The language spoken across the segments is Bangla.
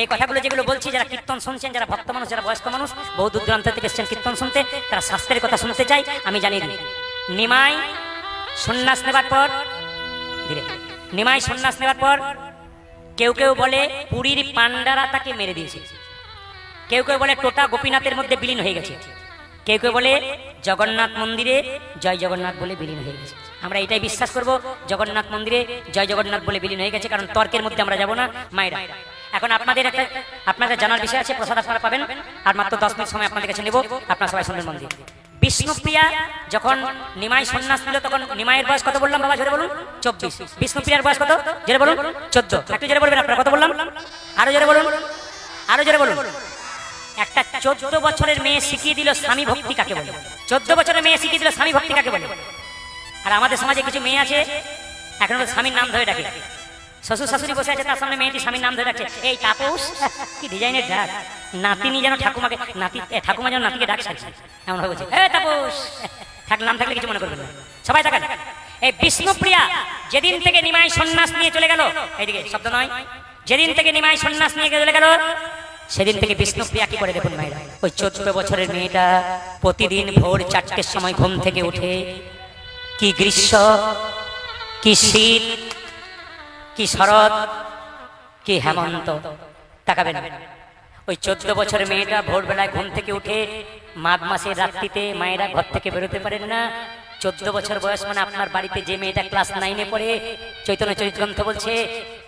এই কথাগুলো যেগুলো বলছি, যারা কীর্তন শুনছেন, যারা ভক্ত মানুষ, যারা বয়স্ক মানুষ, বহু দূর দূরান্ত থেকে এসেছেন কীর্তন শুনতে, তারা শাস্ত্রের কথা শুনতে চাই, আমি জানি নিমাই সন্ন্যাস নেবার পর নিমাই সন্ন্যাস নেবার পর, কেউ কেউ বলে পুরীর পান্ডারা তাকে মেরে দিয়েছে। কেউ কেউ বলে টোটা গোপীনাথের মধ্যে বিলীন হয়ে গেছে। কেউ কেউ বলে জগন্নাথ মন্দিরে জয় জগন্নাথ বলে বিলীন হয়ে গেছে। আমরা এটাই বিশ্বাস করব, জগন্নাথ মন্দিরে জয় জগন্নাথ বলে বিলীন হয়ে গেছে, কারণ তর্কের মধ্যে আমরা যাব না। মায়েরা এখন আপনাদের একটা আপনাদের জানার বিষয় আছে, প্রসাদ আপনারা পাবেন। আর মাত্র দশ মিনিট সময় আপনাদের কাছে নেব। আপনারা সবাই শুনবেন মন্দির। বিষ্ণুপ্রিয়া যখন নিমাই সন্ন্যাস নিল, তখন নিমাইয়ের বয়স কত বললাম বাবা? জোরে বলুন। চব্বিশ। বিষ্ণুপ্রিয়ার বয়স কত? জোরে বলুন। চোদ্দ। একটু জোরে বলবেন আপনারা কত বললাম? আরও জোরে বলুন। আরও জোরে বলুন। একটা চোদ্দ বছরের মেয়ে শিখিয়ে দিল স্বামী ভক্তি কাকে বলে? চোদ্দ বছরের মেয়ে শিখিয়ে দিল স্বামী ভক্তি কাকে বলে? আর আমাদের সমাজে কিছু মেয়ে আছে, এখন স্বামীর নাম ধরে ডাকে। শ্বশুর শাশুড়ি বসে আছে, তার সামনে মেয়েটি স্বামীর নাম ধরে ডাকছে এই তাপস, কি ডিজাইনের ডাক নাতিনি যেন ঠাকুমাকে, নাতি ঠাকুমা যেন নাতিকে ডাকছে এমন ভাবে বলছে, এ, তাপস! থাক নাম থাকলে কিছু মনে করবেন না। সবাই থাকেন এই বিষ্ণুপ্রিয়া যেদিন থেকে নিমাই সন্ন্যাস নিয়ে চলে গেল, এইদিকে, শব্দ নয়, যেদিন থেকে নিমাই সন্ন্যাস নিয়ে চলে গেল, সেদিন থেকে বিষ্ণুপ্রিয়া কি করে দেখুন মায়েরা ওই চোদ্দ বছরের মেয়েটা প্রতিদিন ভোর চারটের সময় ঘুম থেকে উঠে কি গ্রীষ্ম, কি শীত কি শরৎ কি হেমন্ত তাকাবেন। ওই চোদ্দ বছর মেয়েটা ভোরবেলায় ঘুম থেকে উঠে মাঘ মাসের রাত্রিতে মায়েরা ঘর থেকে বেরোতে পারেন না। চোদ্দ বছর বয়স মানে আপনার বাড়িতে যে মেয়েটা ক্লাস নাইনে পড়ে চৈতন্য চরিতগ্রন্থ বলছে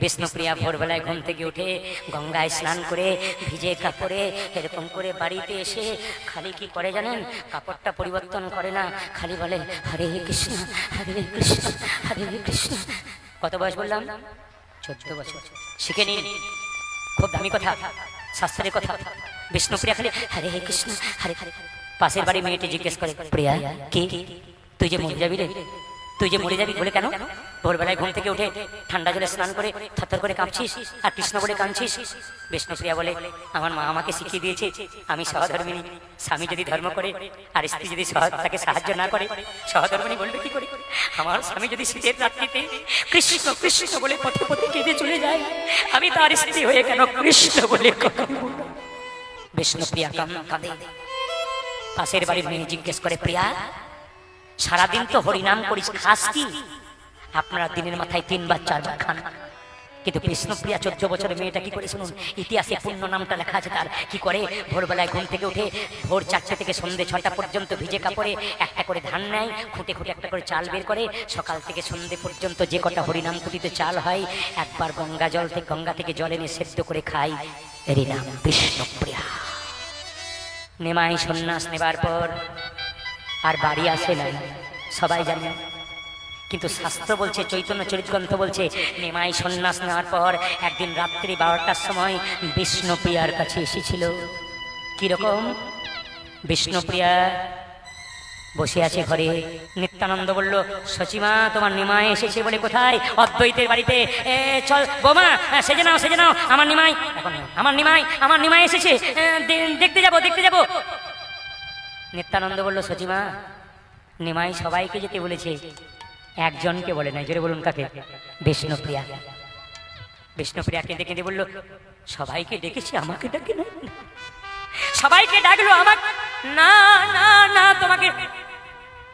বিষ্ণুপ্রিয়া ভোরবেলায় ঘুম থেকে উঠে গঙ্গায় স্নান করে ভিজে কাপড়ে এরকম করে বাড়িতে এসে খালি কি করে জানেন? কাপড়টা পরিবর্তন করে না। খালি বলে হরে কৃষ্ণ হরে কৃষ্ণ হরে কৃষ্ণ। কত বয়স বললাম? চোদ্দ বছর। শিখে নিন। খুব দামি কথা শাস্ত্রের কথা। বিষ্ণু প্রিয়া খালি, হরে কৃষ্ণ, হরে হরে পাশের বাড়ি মেয়েটি জিজ্ঞেস করে, প্রিয়া, কি? তুই যে মরে যাবি রে? তুই যে মরে যাবি বলে কেন? ভোরবেলায় ঘুম থেকে উঠে ঠান্ডা জলে স্নান করে থরথর করে কাঁপছিস আর কৃষ্ণ বলে কাঁদছিস। বিষ্ণুপ্রিয়া বলে, আমার মা আমাকে শিখিয়ে দিয়েছে, আমি সহধর্মিনী স্বামী যদি ধর্ম করে আর স্ত্রী যদি তাকে সাহায্য না করে সহধর্মিনী বলবে কি করে? আমার স্বামী যদি শীতের রাত্রিতে কৃষ্ণ কৃষ্ণ বলে পথে পথে কেঁদে চলে যায়, আমি তার স্ত্রী হয়ে কেন কৃষ্ণ বলে? বিষ্ণুপ্রিয়া কাঁদে। পাশের বাড়ির মেয়ে জিজ্ঞেস করে, প্রিয়া সারাদিন তো হরিনাম করিস খাস কি? আপনারা দিনের মাথায় তিনবার চারবার খান। কিন্তু বিষ্ণুপ্রিয়া চোদ্দ বছরের মেয়েটা কি করে শুনুন? ইতিহাসে পূর্ণ নামটা লেখা আছে তার। কি করে? ভোরবেলায় ঘুম থেকে উঠে ভোর চারটে থেকে সন্ধে ছটা পর্যন্ত ভিজে কাপড়ে একটা করে ধান নেয় খুঁটে খুঁটে একটা করে চাল বের করে সকাল থেকে সন্ধে পর্যন্ত যে কটা হরিনাম কুটিতে চাল হয় একবার গঙ্গা জল থেকে গঙ্গা থেকে জল এনে সেদ্ধ করে খাই। এরই নাম বিষ্ণুপ্রিয়া। নেমাই সন্ন্যাস নেবার পর আর বাড়ি আসে না সবাই জানে। কিন্তু শাস্ত্র বলছে, চৈতন্য চরিতগ্রন্থ বলছে, নেমাই সন্ন্যাস নেওয়ার পর একদিন রাত্রি বারোটার সময় বিষ্ণুপ্রিয়ার কাছে এসেছিল। কীরকম? বিষ্ণুপ্রিয়া বসে আছে ঘরে। নিত্যানন্দ বলল সচিমা তোমার নিমাই এসেছে বলে কোথায়? অদ্বৈতের বাড়িতে। এ, চল, বোমা সেজে নাও সেজে নাও। আমার নিমাই আমার নিমাই আমার নিমাই এসেছে। দেখতে যাব দেখতে যাব। নিত্যানন্দ বলল সচিমা নিমাই সবাইকে যেতে বলেছে, একজনকে বলে নাই। জোরে বলুন কাকে? বিষ্ণুপ্রিয়া। বিষ্ণুপ্রিয়া কেঁদে কেঁদে বলল, সবাইকে ডেকেছে, আমাকে ডাকে না সবাইকে ডাকলো, আমার না না না, তোমাকে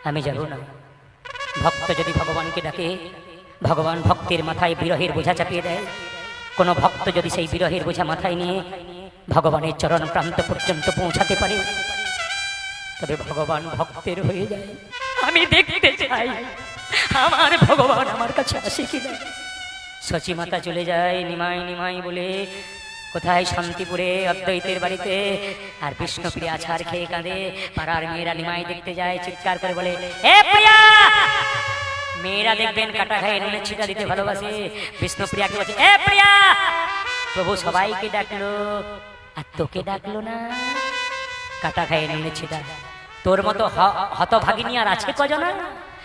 আমি যাব না। ভক্ত যদি ভগবানকে ডাকে, ভগবান ভক্তের মাথায় বিরহের বোঝা চাপিয়ে দেয়। কোনো ভক্ত যদি সেই বিরহের বোঝা মাথায় নিয়ে ভগবানের চরণ প্রান্ত পর্যন্ত পৌঁছাতে পারে তবে ভগবান ভক্তের হয়ে যায়। আমি দেখতে চাই। আমার ভগবান আমার কাছে আসে কিনা সচি মাতা চলে যায় নিমাই নিমাই বলে কোথায় শান্তিপুরে অদ্বৈতের বাড়িতে? আর বিষ্ণুপ্রিয়া ছাড় খেয়ে কাঁদে। পাড়ার মেয়েরা নিমাই দেখতে যায় চিৎকার করে বলে এ প্রিয়া! মেয়েরা দেখবেন কাটা খায় নুনের ছিটা দিতে ভালোবাসে। বিষ্ণুপ্রিয়াকে বলছে এ প্রিয়া! প্রভু সবাইকে ডাকলো আর তোকে ডাকলো না। কাটা খায় নুনের ছিটা তোর মতো হতভাগিনী আর আছে কজনা?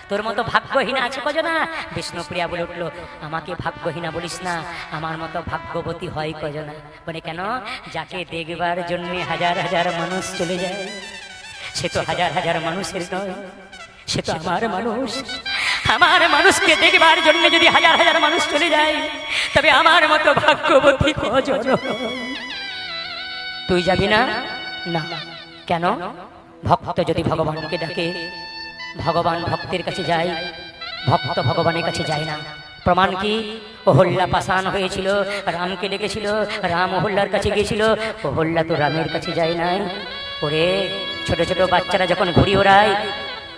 তোর মতো ভাগ্যহীনা আছে কজনা? বিষ্ণুপ্রিয়া বলে উঠল, আমাকে ভাগ্যহীনা বলিস না, আমার মতো ভাগ্যবতী হয় কজনা? মানে কেন? যাকে দেখবার জন্য হাজার হাজার মানুষ চলে যায়, সে তো হাজার হাজার মানুষের নয়, সে তো আমার মানুষ। আমার মানুষকে দেখবার জন্য যদি হাজার হাজার মানুষ চলে যায়, তবে আমার মতো ভাগ্যবতী কজন? তুই যাবি না? না। কেন? ভক্ত যদি ভগবানকে ডাকে, ভগবান ভক্তের কাছে যায়, ভক্ত ভগবানের কাছে যায় না। প্রমাণ কি? অহল্যা পাষাণ হয়েছিল, রামকে ডেকেছিল, রাম অহল্যার কাছে গিয়েছিল অহল্যা তো রামের কাছে যায় নাই। ওরে, ছোট ছোট বাচ্চারা যখন ঘুড়ি ওড়ায়,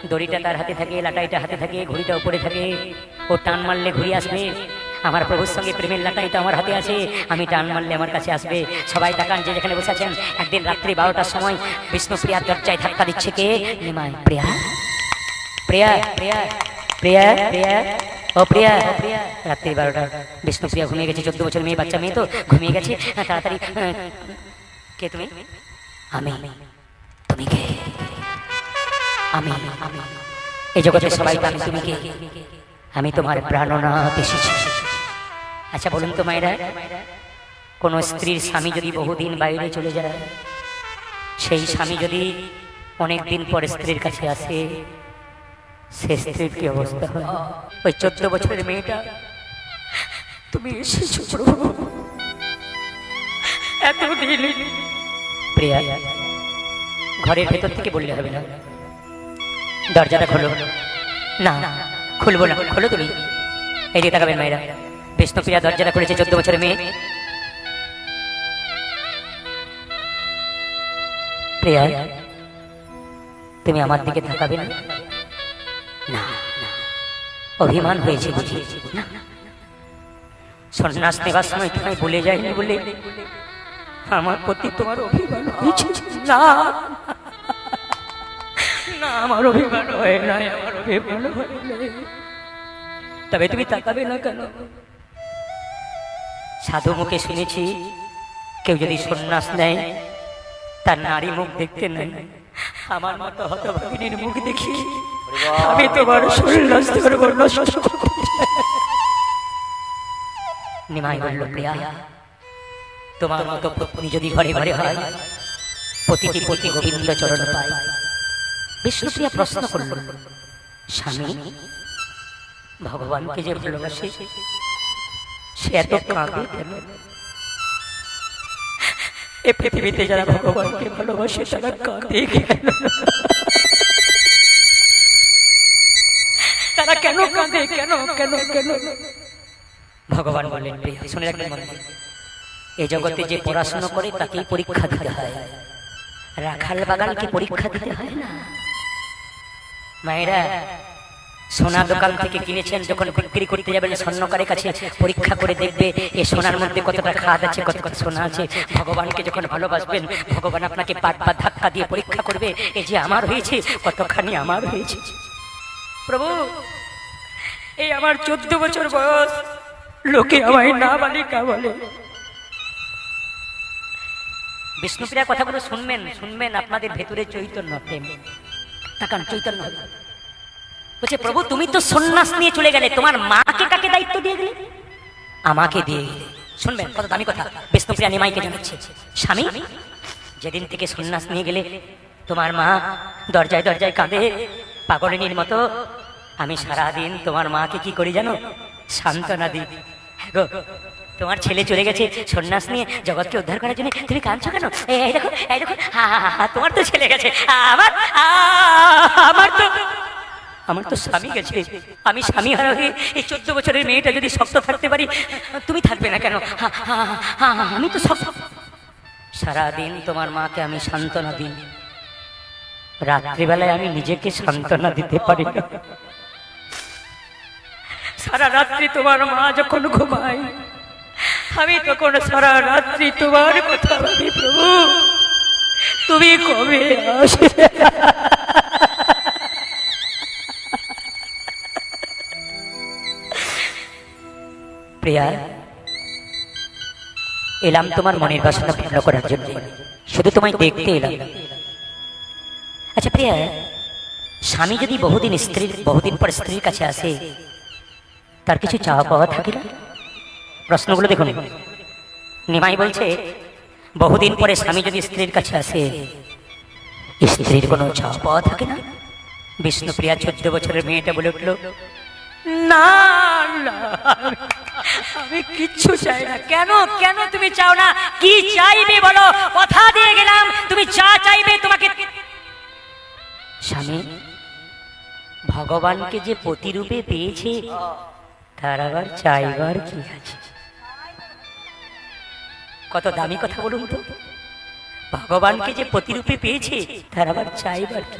দড়িটা তার হাতে থাকে, লাটাইটা হাতে থাকে, ঘুড়িটা উপরে থাকে, ও টান মারলে ঘুড়ি আসবে। আমার প্রভুর সঙ্গে প্রেমের লাটাই তো আমার হাতে আছে। আমি টান মারলে আমার কাছে আসবে। সবাই তাকান যে যেখানে বসে আছেন। একদিন রাত্রি বারোটার সময় বিষ্ণুপ্রিয়ার দরজায় ধাক্কা দিচ্ছে কে? নিমায় প্রিয়া? প্রিয়া? প্রিয়া? প্রিয়া? প্রিয়া ও প্রিয়া? রাত্রি বারোটা। বিষ্ণুপ্রিয়া ঘুমিয়ে গেছে। চোদ্দ বছর মেয়ে বাচ্চা মেয়ে তো। ঘুমিয়ে গেছে। হ্যাঁ, তাড়াতাড়ি। কে তুমি? আমি। তুমি কে? আমি। আমি। এই জগতে সবাই তুমি কে। আমি তোমার প্রাণনাথ এসেছি। আচ্ছা বলুন তো মায়েরা, কোন স্ত্রীর স্বামী যদি বহুদিন বাইরে চলে যায়, সেই স্বামী যদি অনেক দিন পর স্ত্রীর কাছে আসে, সে স্ত্রীর কি অবস্থা হয়? ওই চোদ্দ বছরের মেয়েটা, তুমি এতদিন প্রিয়া, ঘরের ভেতর থেকে বললে হবে না। দরজাটা খোলো। না, খুলবো না, খোলো তুমি। এই দিকে তাকাবেন মায়েরা। বিষ্ণুপ্রিয়া দরজাটা খুলেছে চোদ্দ বছরের মেয়ে। প্রিয়া, তুমি আমার দিকে তাকাবে না। অভিমান হয়েছে বুঝি? সন্ন্যাস নেবার সময় তোমায় বলে যায়নি বলে আমার প্রতি তোমার অভিমান হয়েছে। না আমার অভিমান হয় না আমার অভিমান হয় তবে তুমি তাকাবে না কেন? সাধু মুখে শুনেছি, কেউ যদি সন্ন্যাস নেয়, তার নারী মুখ দেখতে নেয়। আমার মতো হতভাগিনীর মুখ দেখি, আমি তোমার সন্ন্যাস ধর্ম নষ্ট নিমাই বলল, প্রিয়া, তোমার মতো পত্নী যদি ঘরে ঘরে হয়, প্রতিটি পতি গোবিন্দ চরণ পায় বিষ্ণুপ্রিয়া প্রশ্ন করল, স্বামী, ভগবানকে যে ভালোবাসে সে এত কাঁদে কেন? এ পৃথিবীতে যারা ভগবানকে ভালোবাসে, তারা কাঁদে কেন? তারা কেন কাঁদে? কেন কেন কেন? ভগবান প্রিয়া, শুনে রাখবেন। এই জগতে যে পড়াশোনা করে, তাকেই পরীক্ষা দিতে হয়। রাখাল বাগানকে পরীক্ষা দিতে হয় না? মায়েরা সোনা দোকান থেকে কিনেছেন, যখন বিক্রি করতে যাবেন, স্বর্ণকারের কাছে পরীক্ষা করে দেখবে এই সোনার মধ্যে কতটা খাদ আছে কত কত সোনা আছে। ভগবানকে যখন ভালোবাসবেন, ভগবান আপনাকে পাট বা ধাক্কা দিয়ে পরীক্ষা করবে এই যে আমার হয়েছে, কতখানি আমার হয়েছে। প্রভু, এই আমার চোদ্দ বছর বয়স, লোকে আমায় না বালিকা বলে। বিষ্ণুপ্রিয়ার কথাগুলো শুনবেন শুনবেন আপনাদের ভেতরে চৈতন্য প্রেম। তাকান, চৈতন্য। বলছে প্রভু তুমি তো সন্ন্যাস নিয়ে চলে গেলে তোমার মাকে কাকে দায়িত্ব দিয়ে গেলে আমাকে দিয়ে গেলে শুনবেন কত দামি কথা। বিষ্ণুপ্রিয়া নিমাইকে জানাচ্ছে স্বামী যেদিন থেকে সন্ন্যাস নিয়ে গেলে তোমার মা দরজায় দরজায় কাঁদে পাগলিনীর মতো আমি সারাদিন তোমার মাকে কি করি জানো? সান্ত্বনা দিই। হ্যাঁ গো, তোমার ছেলে চলে গেছে সন্ন্যাস নিয়ে জগৎকে উদ্ধার করার জন্য তুমি কাঁদছো কেন? এই দেখো এই দেখো হা, হা, হা, তোমার তো ছেলে গেছে আমার আমার তো আমার তো স্বামী গেছে। আমি স্বামী হারা হয়ে এই চোদ্দ বছরের মেয়েটা যদি শক্ত থাকতে পারি, তুমি থাকবে না কেন? আমি তো শক্ত। সারাদিন তোমার মাকে আমি সান্ত্বনা দিই। রাত্রিবেলায় আমি নিজেকে সান্ত্বনা দিতে পারি না। সারা রাত্রি তোমার মা যখন ঘুমায়, আমি তখন সারা রাত্রি তোমার কথা প্রভু, তুমি কবে আসবে? প্রিয়া, এলাম তোমার মনের বাসনা পূর্ণ করার জন্য। শুধু তোমায় দেখতে এলাম। আচ্ছা প্রিয়া, স্বামী যদি বহুদিন স্ত্রীর বহুদিন পর স্ত্রীর কাছে আসে, তার কিছু চাওয়া পাওয়া থাকে না? প্রশ্নগুলো দেখুন। নিমাই বলছে, বহুদিন পরে স্বামী যদি স্ত্রীর কাছে আসে, স্ত্রীর কোনো চাওয়া পাওয়া থাকে না? বিষ্ণুপ্রিয়া চোদ্দ বছরের মেয়েটা বলে উঠল ভগবানকে যে প্রতিরূপে পেয়েছে, তার আবার চাইবার কি আছে? কত দামি কথা বলুন তো। ভগবানকে যে প্রতিরূপে পেয়েছে, তার আবার চাইবার কি